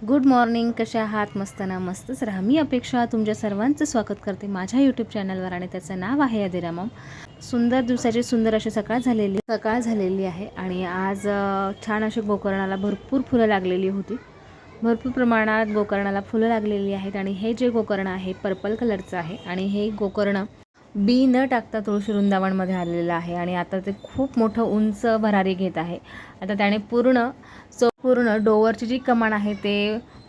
Good morning कशा आहात? मस्त ना मस्तच राहा. मी अपेक्षा तुमच्या सर्वांचं स्वागत करते माझ्या यूट्यूब चॅनलवर आणि त्याचं नाव आहे अदिरामम सुंदर दिवसाची सुंदर अशी सकाळ झालेली सकाळ झालेली आहे आणि आज छान अशी गोकर्णाला भरपूर फुलं लागलेली होती. भरपूर प्रमाणात गोकर्णाला फुलं लागलेली आहेत आणि हे जे गोकर्ण आहे पर्पल कलरचं आहे आणि हे गोकर्ण बी न टाकता तुळशी वृंदावनमध्ये आलेलं आहे आणि आता ते खूप मोठं उंच भरारी घेत आहे. आता त्याने पूर्ण सो पूर्ण डोवरची जी कमान आहे ते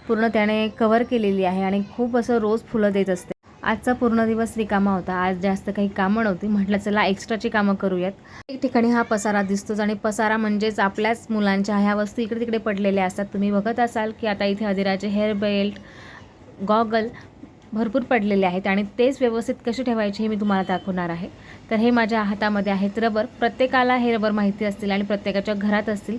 पूर्ण त्याने कवर केलेली आहे आणि खूप असं रोज फुलं देत असते. आजचा पूर्ण दिवस रिकामा होता. आज जास्त काही कामं नव्हती. म्हटलं चला एक्स्ट्राची कामं करूयात. एक ठिकाणी हा पसारा दिसतोच आणि पसारा म्हणजेच आपल्याच मुलांच्या ह्या वस्तू इकडे तिकडे पडलेल्या असतात. तुम्ही बघत असाल की आता इथे अधिराचे हेअर बेल्ट गॉगल भरपूर पडलेले आहेत आणि तेच व्यवस्थित कसे ठेवायचे हे मी तुम्हाला दाखवणार आहे. तर हे माझ्या हातामध्ये आहेत रबर. प्रत्येकाला हे रबर माहिती असतील आणि प्रत्येकाच्या घरात असतील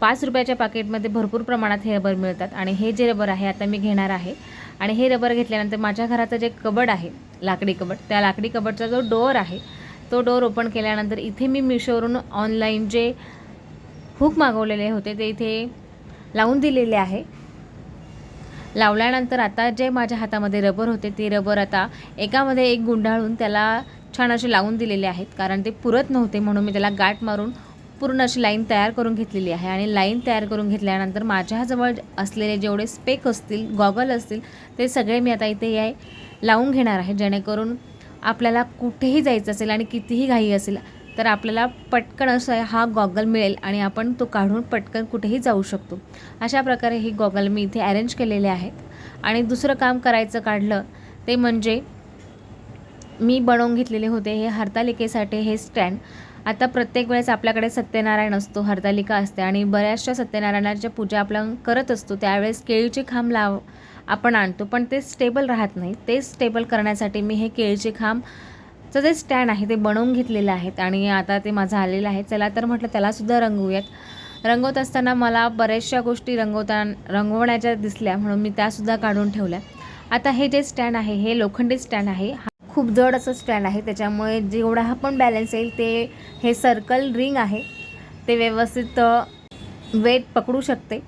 पाच रुपयाच्या पाकिटमध्ये भरपूर प्रमाणात हे रबर मिळतात. आणि हे जे रबर आहे आता मी घेणार आहे. आणि हे रबर घेतल्यानंतर माझ्या घराचं जे कबड आहे लाकडी कबड त्या लाकडी कबडचा जो डोअर आहे तो डोअर ओपन केल्यानंतर इथे मी मिशोवरून ऑनलाईन जे हुक मागवलेले होते ते इथे लावून दिलेले आहे. लावल्यानंतर आता जे माझ्या हातामध्ये रबर होते ते रबर आता एकामध्ये एक गुंडाळून त्याला छान असे लावून दिलेले आहेत. कारण ते पुरत नव्हते म्हणून मी त्याला गाठ मारून पूर्ण अशी लाईन तयार करून घेतलेली आहे आणि लाईन तयार करून घेतल्यानंतर माझ्याजवळ असलेले जेवढे स्पेक असतील गॉगल असतील ते सगळे मी आता इथे या लावून घेणार आहे. जेणेकरून आपल्याला कुठेही जायचं असेल आणि कितीही घाई असेल तर आपल्याला पटकन असं हा गॉगल मिळेल आणि आपण तो काढून पटकन कुठेही जाऊ शकतो. अशा प्रकारे हे गॉगल मी इथे अरेंज केलेले आहेत. आणि दुसरं काम करायचं काढलं ते म्हणजे मी बनवून घेतलेले होते हे हरतालिकेसाठी हे स्टँड. आता प्रत्येक वेळेस आपल्याकडे सत्यनारायण असतो हरतालिका असते आणि बऱ्याचशा सत्यनारायणाच्या पूजा आपण करत असतो. त्यावेळेस केळीचे खांब लाव आपण आणतो पण ते स्टेबल राहत नाही. ते स्टेबल करण्यासाठी मी हे केळीचे खांबचं जे स्टँड आहे ते बनवून घेतलेलं आहेत आणि आता ते माझं आलेलं आहे. चला तर म्हटलं त्यालासुद्धा रंगवूयात. रंगवत असताना मला बऱ्याचशा गोष्टी रंगवता रंगवण्याच्या दिसल्या म्हणून मी त्यासुद्धा काढून ठेवल्या. आता हे जे स्टँड आहे हे लोखंडी स्टँड आहे. हा खूप जड असं स्टँड आहे. त्याच्यामुळे जेवढा हा पण बॅलन्स येईल ते हे सर्कल रिंग आहे. ते व्यवस्थित वेट पकडू शकते.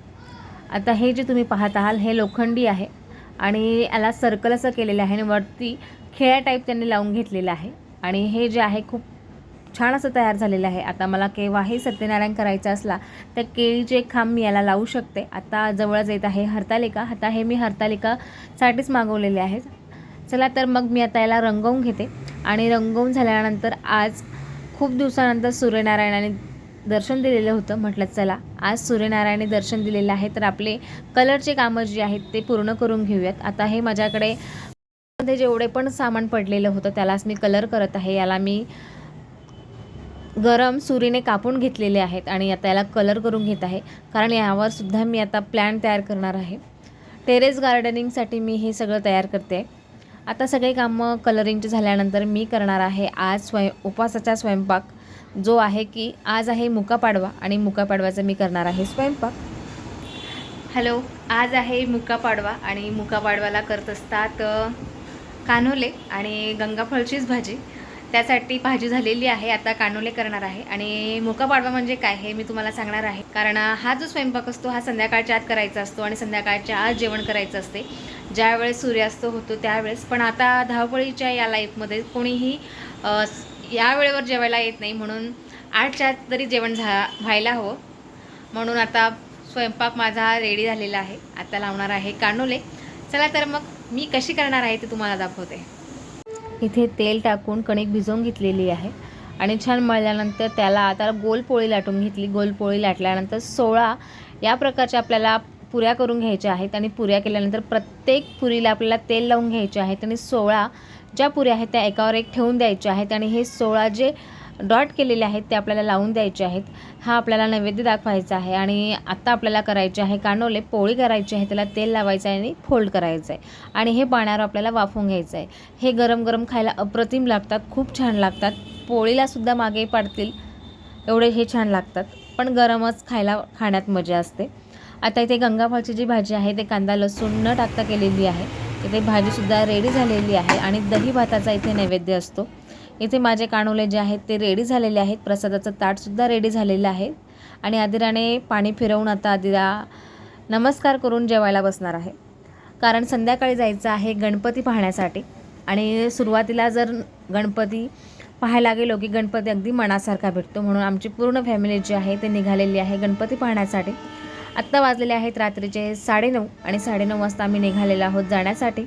आता हे जे तुम्ही पाहत आहात हे लोखंडी आहे. आणि याला सर्कल असं केलेलं आहे आणि वरती खेळ्या टाईप त्यांनी लावून घेतलेलं आहे. आणि हे जे आहे खूप छान असं तयार झालेलं आहे. आता मला केव्हाही सत्यनारायण करायचं असला तर केळीचे खांब मी याला लावू शकते. आता जवळच येत आहे हरतालिका. आता हे मी हरतालिकासाठीच मागवलेले आहेत. चला तर मग मी आता याला रंगवून घेते. आणि रंगवून झाल्यानंतर आज खूप दिवसानंतर सूर्यनारायणाने दर्शन दिलेलं होतं. म्हटलं चला आज सूर्यनारायणाने दर्शन दिलेलं आहे. तर आपले कलरचे कामं जी आहेत ते पूर्ण करून घेऊयात. आता हे माझ्याकडे मध्ये जेवढे पण सामान पडलेलं होतं त्यालाच मी कलर करत आहे. याला मी गरम सुरीने कापून घेतलेले आहेत आणि आता याला कलर करून घेत आहे. कारण यावर सुद्धा मी आता प्लॅन तयार करणार आहे. टेरेस गार्डनिंगसाठी मी हे सगळं तयार करते. आता सगळे कामं कलरिंगचे झाल्यानंतर मी करणार आहे आज स्वयं उपवासाचा स्वयंपाक जो आहे की आज आहे मुका पाडवा आणि मुका पाडवाचा मी करणार आहे स्वयंपाक. हॅलो आज आहे मुका पाडवा आणि मुका पाडवाला करत असतात कान्होले कानोले आणि गंगाफळचीच भाजी. त्यासाठी भाजी झालेली आहे आता कानोले करणार आहे. आणि मोका पाडवा म्हणजे काय हे मी तुम्हाला सांगणार आहे. कारण हा जो स्वयंपाक असतो हा संध्याकाळच्या आत करायचा असतो आणि संध्याकाळच्या आत जेवण करायचं असते. ज्यावेळेस सूर्यास्त होतो त्यावेळेस. पण आता धावपळीच्या या लाईफमध्ये कोणीही या वेळेवर जेवायला येत नाही म्हणून आठच्या आत तरी जेवण झा व्हायला हवं. म्हणून आता स्वयंपाक माझा रेडी झालेला आहे. आता लावणार आहे कानोले. चला तर मग मी कशी करणार आहे ते तुम्हाला दाखवते. इथे तेल टाकून कणिक भिजवून घेतलेली आहे. आणि छान मळल्यानंतर त्याला आता गोल पोळी लाटून घेतली. गोल पोळी लाटल्यानंतर सोळा या प्रकारच्या आपल्याला पुऱ्या करून घ्यायच्या आहेत आणि पुऱ्या केल्यानंतर प्रत्येक पुरीला आपल्याला तेल लावून घ्यायचे आहेत आणि सोळा ज्या पुऱ्या आहेत त्या एकावर एक ठेवून द्यायच्या आहेत आणि हे सोळा जे डॉट केलेले आहेत ते आपल्याला लावून द्यायचे आहेत. हा आपल्याला नैवेद्य दाखवायचा आहे आणि आत्ता आपल्याला करायचे आहे कानोले पोळी करायची आहे त्याला तेल लावायचं आहे आणि फोल्ड करायचं आहे आणि हे पाण्यावर आपल्याला वाफवून घ्यायचं आहे हे गरम गरम खायला अप्रतिम लागतात खूप छान लागतात. पोळीलासुद्धा मागे पाडतील एवढे हे छान लागतात. पण गरमच खायला खाण्यात मजा असते. आता इथे गंगाफळची जी भाजी आहे ते कांदा लसूण न टाकता केलेली आहे. इथे भाजीसुद्धा रेडी झालेली आहे आणि दही भाताचा इथे नैवेद्य असतो. इथे माझे कानोले जे आहेत ते रेडी झालेले आहेत. प्रसादाचं ताटसुद्धा रेडी झालेलं आहे. आणि आदिराने पाणी फिरवून आता आदिरा नमस्कार करून जेवायला बसणार आहे. कारण संध्याकाळी जायचं आहे गणपती पाहण्यासाठी. आणि सुरुवातीला जर गणपती पाहायला गेलो की गणपती अगदी मनासारखा भेटतो. म्हणून आमची पूर्ण फॅमिली जी आहे ते निघालेली आहे गणपती पाहण्यासाठी. आत्ता वाजलेले आहेत रात्रीचे साडेनऊ आणि साडेनऊ वाजता आम्ही निघालेलो आहोत जाण्यासाठी.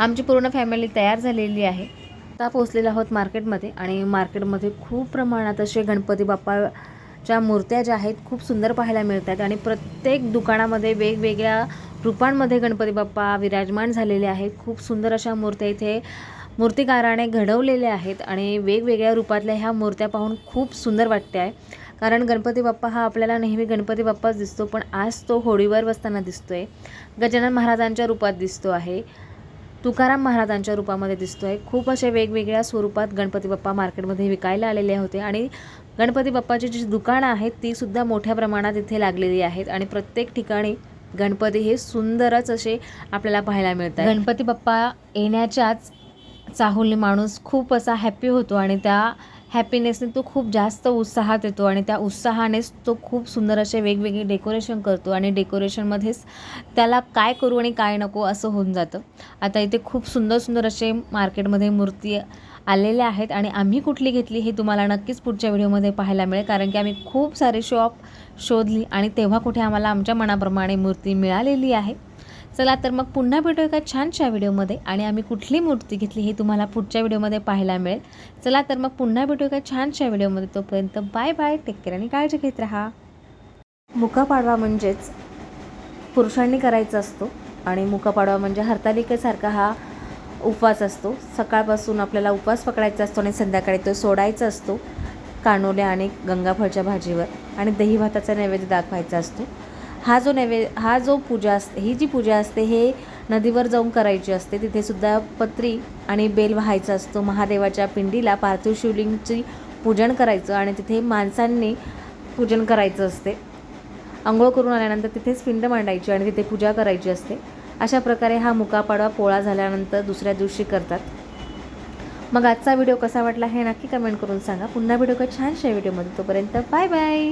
आमची पूर्ण फॅमिली तयार झालेली आहे. आता पोचलेलो आहोत मार्केटमध्ये आणि मार्केटमध्ये खूप प्रमाणात असे गणपती बाप्पाच्या मूर्त्या ज्या आहेत खूप सुंदर पाहायला मिळतात आणि प्रत्येक दुकानामध्ये वेगवेगळ्या रूपांमध्ये गणपती बाप्पा विराजमान झालेले आहेत. खूप सुंदर अशा मूर्त्या इथे मूर्तिकाराने घडवलेल्या आहेत आणि वेगवेगळ्या रूपातल्या ह्या मूर्त्या पाहून खूप सुंदर वाटते आहे कारण गणपती बाप्पा हा आपल्याला नेहमी गणपती बाप्पाच दिसतो पण आज तो होळीवर बसताना दिसतो आहे गजानन महाराजांच्या रूपात दिसतो आहे. तुकाराम महाराजांच्या रूपामध्ये दिसतो आहे खूप असे वेगवेगळ्या स्वरूपात गणपती बाप्पा मार्केटमध्ये विकायला आलेले होते आणि गणपती बाप्पाची जी दुकानं आहेत ती सुद्धा मोठ्या प्रमाणात इथे लागलेली आहेत आणि प्रत्येक ठिकाणी गणपती हे सुंदरच असे आपल्याला पाहायला मिळतात गणपती बाप्पा येण्याच्याच चाहुली माणूस खूप असा हॅप्पी होतो आणि त्या हॅपीनेसने तो खूप जास्त उत्साहात येतो आणि त्या उत्साहानेच तो खूप सुंदर असे वेगवेगळे डेकोरेशन करतो आणि डेकोरेशनमध्येच त्याला काय करू आणि काय नको असं होऊन जातं. आता इथे खूप सुंदर सुंदर असे मार्केटमध्ये मूर्ती आलेल्या आहेत आणि आम्ही कुठली घेतली हे तुम्हाला नक्कीच पुढच्या व्हिडिओमध्ये पाहायला मिळेल. कारण की आम्ही खूप सारे शॉप शोधली आणि तेव्हा कुठे आम्हाला आमच्या मनाप्रमाणे मूर्ती मिळालेली आहे. चला तर मग पुन्हा भेटू एका छानशा व्हिडिओमध्ये. आणि आम्ही कुठली मूर्ती घेतली हे तुम्हाला पुढच्या व्हिडिओमध्ये पाहायला मिळेल. चला तर मग पुन्हा भेटू एका छानशा व्हिडिओमध्ये. तोपर्यंत बाय बाय टेक केअर आणि काळजी घेत राहा. मुकापाडवा म्हणजेच पुरुषांनी करायचा असतो. आणि मुकापाडवा म्हणजे हरतालिकेसारखा हा उपवास असतो. सकाळपासून आपल्याला उपवास पकडायचा असतो आणि संध्याकाळी तो सोडायचा असतो कानोल्या आणि गंगाफळच्या भाजीवर. आणि दही भाताचा नैवेद्य दाखवायचा असतो. हा जो नैवे हा जो पूजा असते ही जी पूजा असते हे नदीवर जाऊन करायची असते. तिथेसुद्धा पत्री आणि बेल व्हायचा असतो. महादेवाच्या पिंडीला पार्थिव शिवलिंगची पूजन करायचं आणि तिथे माणसांनी पूजन करायचं असते. आंघोळ करून आल्यानंतर तिथेच पिंड मांडायची आणि तिथे पूजा करायची असते. अशा प्रकारे हा मुकापाडवा पोळा झाल्यानंतर दुसऱ्या दिवशी करतात. मग आजचा व्हिडिओ कसा वाटला हे नक्की कमेंट करून सांगा. पुन्हा व्हिडिओ का छानशा व्हिडिओमध्ये. तोपर्यंत बाय बाय.